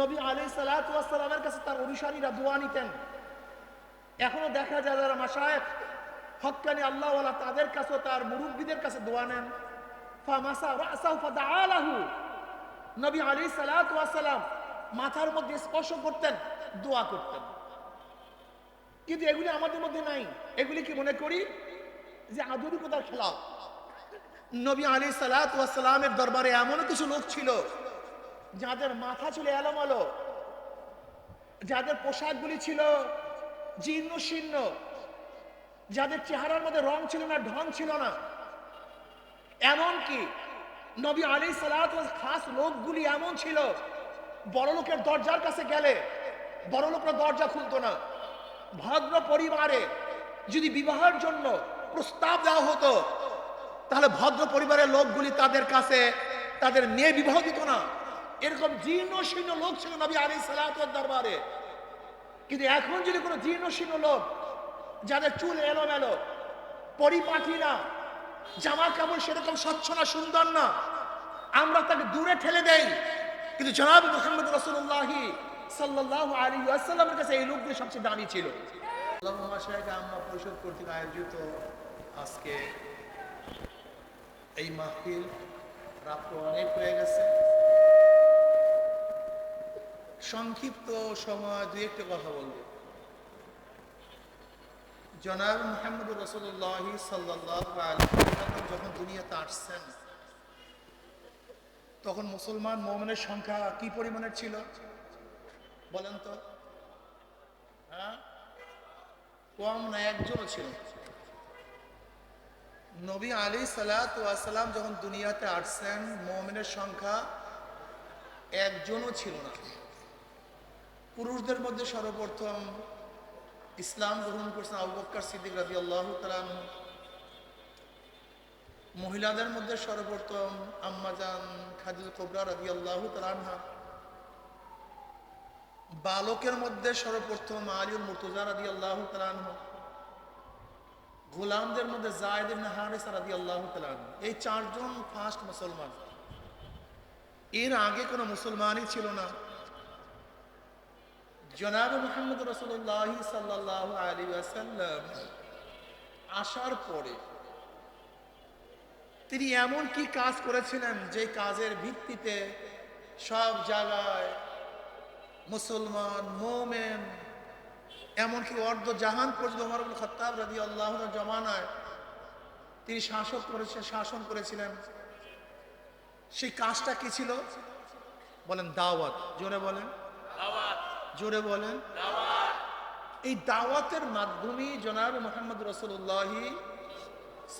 নবী আলি সালাতামের কাছে তার অনুসারীরা দোয়া নিতেন। এখনও দেখা যায় যারা মাসায়েক হকানি আল্লাহওয়ালা তাদের কাছেও তার মুরব্বীদের কাছে দোয়া নেন। নবী আলী সালাতাম মাথার মধ্যে স্পর্শ করতেন, দোয়া করতেন। কিন্তু এগুলি আমাদের মধ্যে নাই। এগুলি কি মনে করি? যে আধুনিকতার খেলা। নবী আলী সালাতামের দরবারে এমন কিছু লোক ছিল যাদের মাথা ছিল এলোমালো, যাদের পোশাকগুলি ছিল জীর্ণ শীর্ণ, যাদের চেহারার মধ্যে রং ছিল না, ঢং ছিল না, এমনকি নবী আলী সালাত খাস লোকগুলি এমন ছিল, বড় লোকের দরজার কাছে গেলে বড় লোকের দরজা খুলতো না। ভদ্র পরিবারে যদি বিবাহের জন্য প্রস্তাব দেওয়া হতো, তাহলে ভদ্র পরিবারের লোকগুলি তাদের কাছে তাদের মেয়ে বিবাহ দিত না। এরকম জীর্ণ শীর্ণ লোক ছিল নবী আলী সালাতের দরবারে। কিন্তু এখন যদি কোনো জীর্ণ শীর্ণ লোক, যাদের চুল এলো এলোমেলো পরিপাটি না জামা কাপড় সেরকম স্বচ্ছ না, সুন্দর না, আমরা তাকে দূরে ঠেলে দেই। কিন্তু জনাব মোহাম্মদ রসুল্লাহি সাল্লাহ আলী আসাল্লামের কাছে এই লোকগুলি সবচেয়ে দামি ছিল। আমরা পরিষদ কর্তৃক আয়োজিত আজকে এই মাহফিল রাত্র অনেক হয়ে গেছে। সংক্ষিপ্ত সময়, দুই একটা কথা বলব। জনাব মোহাম্মদ রসুল্লাহ সাল্লাহ যখন দুনিয়াতে আসছেন, তখন মুসলমান মোমেনের সংখ্যা কি পরিমাণের ছিল? বলেন তো। হ্যাঁ? কম না একজনও ছিল নবী আলী সালাম যখন দুনিয়াতে আসছেন, মোমেনের সংখ্যা একজনও ছিল না। পুরুষদের মধ্যে সর্বপ্রথম ইসলাম গ্রহণ করছেন আবু সিদ্দিক রাজি আল্লাহ মহিলাদের মধ্যে সর্বপ্রথম আম্মাজান খাদিল কোবরা রাজি আল্লাহ তালানহা বালকের মধ্যে সর্বপ্রথম আলিউল মুর্তুজা রাজি আল্লাহ গোলামদের মধ্যে জায়দ হারিস রাদি আল্লাহ এই চারজন ফার্স্ট মুসলমান। এর আগে কোনো মুসলমানই ছিল না। জনাব মোহাম্মদ রসুল্লাহ সাল্লাহ আলী আসাল্লাম আসার পরে তিনি এমন কি কাজ করেছিলেন যে কাজের ভিত্তিতে সব জায়গায় মুসলমান, মোমেন, এমনকি অর্ধ জাহান পর্যন্ত ওমর আবুল খত্তাব রাজি আল্লাহ জমানায় তিনি শাসক করেছেন শাসন করেছিলেন। সেই কাজটা কি ছিল? বলেন দাওয়াত, জোরে বলেন। জোরে বলেন। এই দাওয়াতের মাধ্যমে জনাব মোহাম্মদ রসুল্লাহি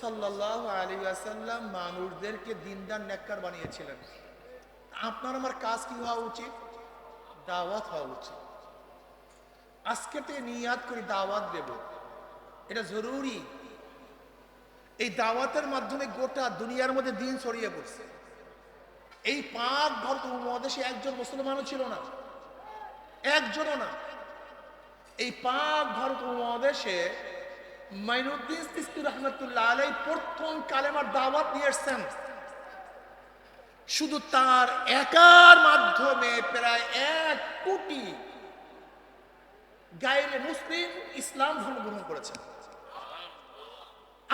সাল্লাহ আলী আসাল্লাম মানুষদেরকে দিনদার নেককার বানিয়েছিলেন। আপনার আমার কাজ কি হওয়া উচিত? দাওয়াত হওয়া উচিত। আজকে থেকে নিয়াদ করি দাওয়াত দেব। এটা জরুরি। এই দাওয়াতের মাধ্যমে গোটা দুনিয়ার মধ্যে দিন ছড়িয়ে পড়ছে। এই পাক ভারত উপমহাদেশে একজন মুসলমানও ছিল না। একজনও না। এই পাক ভারত উপমহাদেশে মাইনুদ্দিন সিস্তি রহমতুল্লাহ আলাই প্রথম কালেমার দাওয়াত নিয়ে এসছেন। শুধু তার একার মাধ্যমে প্রায় এক কোটি গায়ের মুসলিম ইসলাম ধর্ম গ্রহণ করেছেন।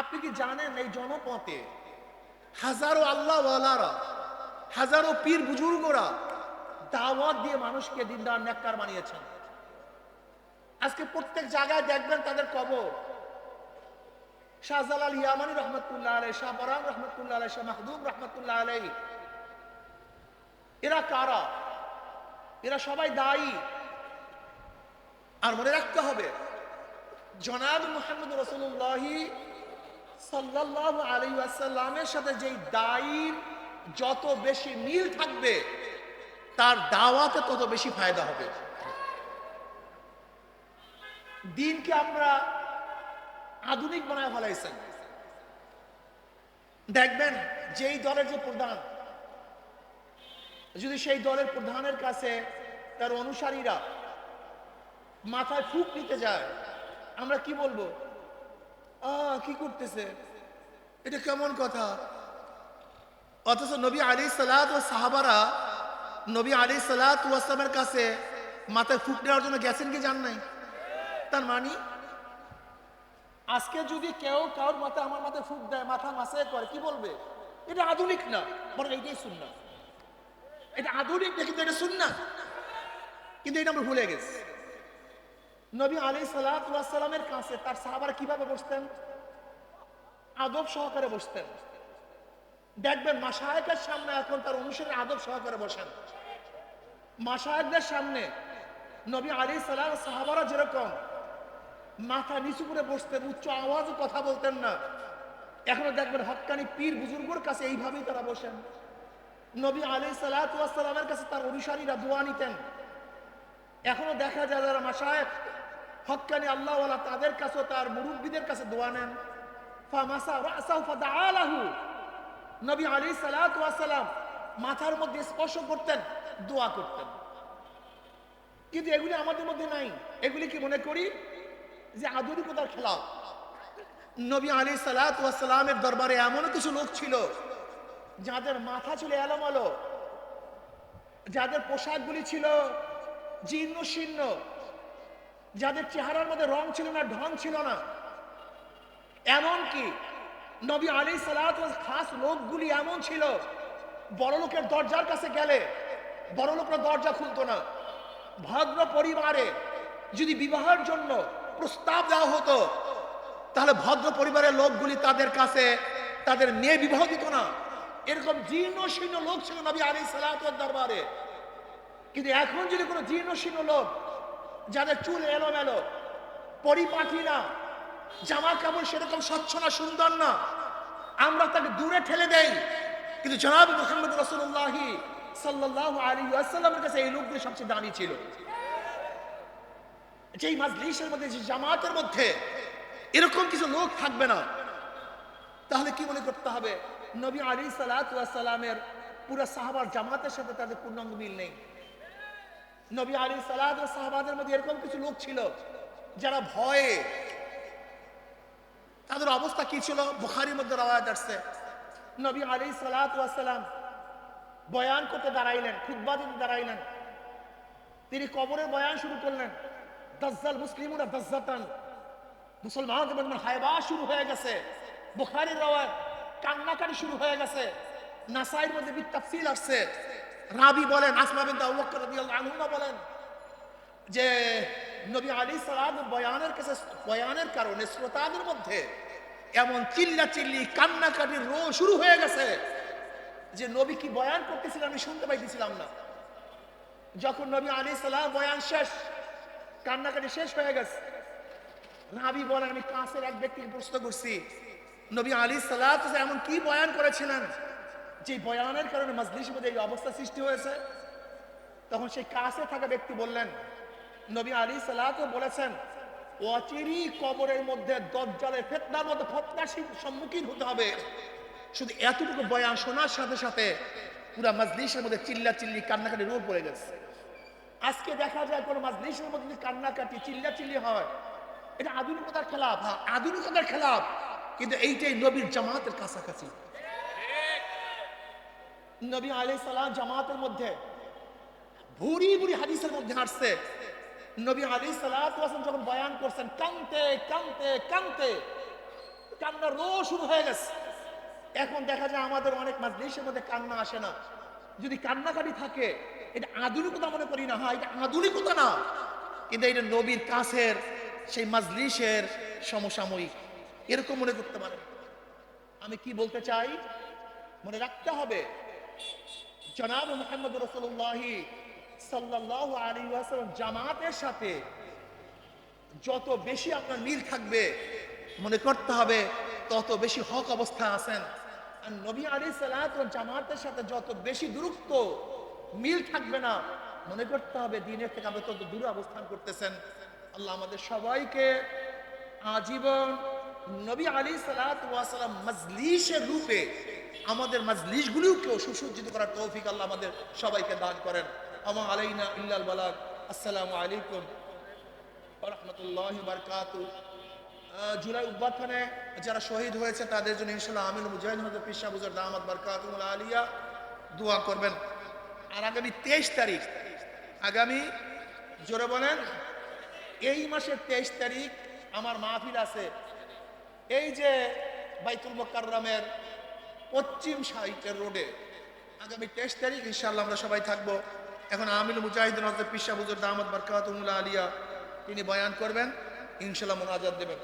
আপনি কি জানেন এই জনপথে হাজারো আল্লাহওয়ালারা, হাজারো পীর বুজুর্গরা দাওয়াত দিয়ে মানুষকে দিনদার নেককার বানিয়েছেন। আজকে প্রত্যেক জায়গায় দেখবেন তাদের কবর। শাহজালাল ইয়ামানি রহমতুল্লাহ আলাই শাহ বরাম রহমতুল্লাহ আলাই শাহ মাহদুব রহমতুল্লাহ আলাই এরা কারা? এরা সবাই দায়ী। আর মনে রাখতে হবে, জনাব মোহাম্মদ রসুল্লাহি সাল্লাহ আলী আসাল্লামের সাথে যেই দায়ীর যত বেশি মিল থাকবে তার দাওয়াতে তত বেশি ফায়দা হবে। দিনকে আমরা আধুনিক বানায় ফেলাইছেন। দেখবেন, যেই দলের যে প্রধান, যদি সেই দলের প্রধানের কাছে তার অনুসারীরা মাথায় ফুক নিতে যায়, আমরা কি বলব? আ, কি করতেছে? এটা কেমন কথা? অথচ নবী আলী সালাদ ও সাহাবারা নবী আলী সালাতামের কাছে মাথায় ফুক নেওয়ার জন্য গেছেন কি জান নাই? তার মানি, আজকে যদি কেউ কারোর মাথায় আমার মাথায় ফুক দেয়, মাথা মাসায় করে, কি বলবে? এটা আধুনিক না, বরং এইটাই শুন না এটা আধুনিক না, কিন্তু এটা শুন না কিন্তু এটা আমরা ভুলে গেছি। নবী আলী সালাতামের কাছে তার সাহাবারা কীভাবে বসতেন? আদব সহকারে বসতেন। দেখবেন মাসায়কের সামনে এখন তার অনুসারে আদব সহকারে বসেন। মাসায়কদের সামনে নবী আলী সালাম, সাহাবারা যেরকম মাথা নিচু করে বসতেন, উচ্চ আওয়াজে কথা বলতেন না, এখনও দেখবেন হকানি পীর বুজুর্গর কাছে এইভাবেই তারা বসেন। নবী আলী সালাতামের কাছে তার অনুসারীরা দোয়া নিতেন। এখনও দেখা যায় যারা মাসায়ক হকানি আল্লাহওয়ালা তাদের কাছেও তার মুরব্বীদের কাছে দোয়া নেন। ফাদাআলাহু নবী আলী সালাম মাথার মধ্যে স্পর্শ করতেন, দোয়া করতেন। কিন্তু এগুলি আমাদের মধ্যে নাই। এগুলি কি মনে করি? যে আধুনিকতার খেলাফ নবী আলী সালামের দরবারে এমন কিছু লোক ছিল, যাদের মাথা ছিল এলোমালো, যাদের পোশাকগুলি ছিল জীর্ণ শীর্ণ, যাদের চেহারার মধ্যে রং ছিল না, ঢং ছিল না। এমন কি নবী আলী সালাত খাস লোকগুলি এমন ছিল, বড় লোকের দরজার কাছে গেলে বড় লোকের দরজা খুলতো না। ভদ্র পরিবারে যদি বিবাহের জন্য প্রস্তাব দেওয়া হতো, তাহলে ভদ্র পরিবারের লোকগুলি তাদের কাছে তাদের মেয়ে বিবাহ দিত না। এরকম জীর্ণ শীর্ণ লোক ছিল নবী আলী সালাতের দরবারে। কিন্তু এখন যদি কোনো জীর্ণ শীর্ণ লোক, যাদের চুল এলোমেলো পরিপাঠি না জামা কাপড় সেরকম স্বচ্ছ না, সুন্দর না। আমরা তাকে দূরে ঠেলে দেই। কিন্তু জনাব মোহাম্মদ রসুল্লাহি সাল্লাহ আলী আসাল্লামের কাছে এই সবচেয়ে দামি ছিল। যেই মধ্যে যে জামাতের মধ্যে এরকম কিছু লোক থাকবে না, তাহলে কি মনে করতে হবে? নবী আলী সালাতামের পুরো সাহাবার জামাতের সাথে তাদের পূর্ণাঙ্গ মিল নেই। নবী আলী সালাদ সাহাবাদের মধ্যে এরকম কিছু লোক ছিল যারা ভয়ে তাদের অবস্থা কি ছিল? বুখারির মধ্যে রাওয়ায়াত আসছে। নবী আলী সালাম বয়ান করতে দাঁড়াইলেন খুদ্া দিতে দাঁড়াইলেন। তিনি কবরের বয়ান শুরু করলেন, দাজ্জাল মুসলিমরা দাজ্জাতান। মুসলমান হায়বা শুরু হয়ে গেছে, বুখারির রাওয়ায়াত কান্নাকারি শুরু হয়ে গেছে, নাসাইর মধ্যে বিত্তাফসিল আসছে। রাবি বলেন, আসমা বিন বকর রাদিয়াল্লাহু আনহু বলেন যে নবী আলী সালাম বয়ানের কাছে, বয়ানের কারণে, শ্রোতাদের মধ্যে এমন চিল্লা চিল্লি কান্নাকাটির রো শুরু হয়ে গেছে যে নবী কি বয়ান করতেছিলেন আমি শুনতে পাইতেছিলাম না। যখন নবী আলী সালাম বয়ান শেষ, কান্নাকাটি শেষ হয়ে গেছে, রাবি বলেন, আমি কাছের এক ব্যক্তিকে প্রশ্ন করছি, নবী আলী সালাত এমন কি বয়ান করেছিলেন যে বয়ানের কারণে মজলিসের মধ্যে এই অবস্থা সৃষ্টি হয়েছে? তখন সেই কাছে থাকা ব্যক্তি বললেন নবী আলী সালাত বলেছেন, অচিরি কবরের মধ্যে দজ্জালের ফেতনার মধ্যে ফতনার সম্মুখীন হতে হবে। শুধু এতটুকু বয়ান শোনার সাথে সাথে পুরা মজলিসের মধ্যে চিল্লা চিল্লি কান্নাকাটি রোড পড়ে গেছে। আজকে দেখা যায় কোনো মজলিসের মধ্যে যদি কান্নাকাটি চিল্লা চিল্লি হয়, এটা আধুনিকতার খেলাফ হ্যাঁ আধুনিকতার খেলাফ। কিন্তু এইটাই নবীর জামাতের কাছাকাছি। নবী আলাই সালাম জামাতের মধ্যে ভুরি ভুরি হাদিসের মধ্যে হাঁটছে নবী আলী সালাম যখন বয়ান করছেন কানতে কানতে কানতে কান্না রো শুরু হয়ে গেছে। এখন দেখা যায় আমাদের অনেক মাজলিসের মধ্যে কান্না আসে না। যদি কান্নাকাটি থাকে, এটা আধুনিকতা মনে করি না হ্যাঁ এটা আধুনিকতা না। কিন্তু এটা নবীর কাছের, সেই মাজলিসের সমসাময়িক। এরকম মনে করতে পারে আমি কি বলতে চাই? মনে রাখতে হবে, জনাব মোহাম্মদ রসুল্লাহি সাল্লাহ আলী জামাতের সাথে যত বেশি আপনার মিল থাকবে মনে করতে হবে, তত বেশি হক অবস্থা আছেন। আর নবী আলী সালাত জামাতের সাথে যত বেশি দূরত্ব, মিল থাকবে না। মনে করতে হবে দিনের থেকে আমরা তত দূরে অবস্থান করতেছেন। আল্লাহ আমাদের সবাইকে আজীবন নবী আলী সালাম মজলিসের রূপে আমাদের মজলিসগুলিকেও সুসজ্জিত করার তৌফিক আল্লাহ আমাদের সবাইকে দান করেন। আমা আলাইনা ইল্লাল বালাগ। আসসালামু আলাইকুম জুলাই যারা শহীদ হয়েছে তাদের জন্য বুজার দামাত বারকাতুল আলিয়া দোয়া করবেন। আর আগামী তেইশ তারিখ, আগামী, জোরে বলেন, এই মাসের তেইশ তারিখ আমার মাহফিল আছে। এই যে বাইতুল মোকাররমের পশ্চিম সাইটের রোডে আগামী তেইশ তারিখ ইনশাল্লাহ আমরা সবাই থাকব। এখন আমিল মুজাহিদিন হজরত পিসা বুজুর দামদ বারকাতুল্লাহ আলিয়া তিনি বয়ান করবেন ইনশাল্লাহ মোনাজাত দেবেন।